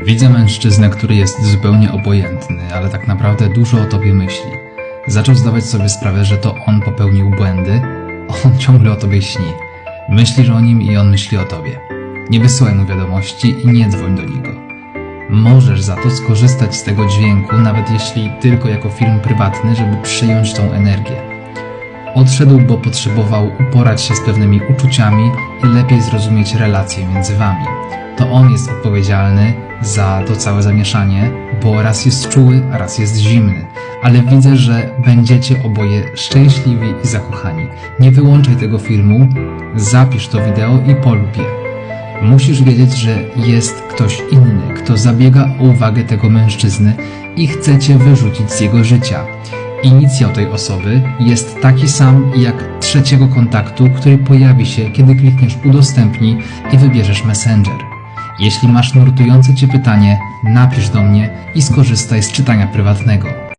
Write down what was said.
Widzę mężczyznę, który jest zupełnie obojętny, ale tak naprawdę dużo o tobie myśli. Zaczął zdawać sobie sprawę, że to on popełnił błędy, on ciągle o tobie śni. Myślisz o nim i on myśli o tobie. Nie wysyłaj mu wiadomości i nie dzwoń do niego. Możesz za to skorzystać z tego dźwięku, nawet jeśli tylko jako film prywatny, żeby przyjąć tą energię. Odszedł, bo potrzebował uporać się z pewnymi uczuciami i lepiej zrozumieć relacje między wami. To on jest odpowiedzialny za to całe zamieszanie, bo raz jest czuły, a raz jest zimny. Ale widzę, że będziecie oboje szczęśliwi i zakochani. Nie wyłączaj tego filmu, zapisz to wideo i polub je. Musisz wiedzieć, że jest ktoś inny, kto zabiega o uwagę tego mężczyzny i chce cię wyrzucić z jego życia. Inicjał tej osoby jest taki sam jak trzeciego kontaktu, który pojawi się, kiedy klikniesz udostępnij i wybierzesz Messenger. Jeśli masz nurtujące cię pytanie, napisz do mnie i skorzystaj z czytania prywatnego.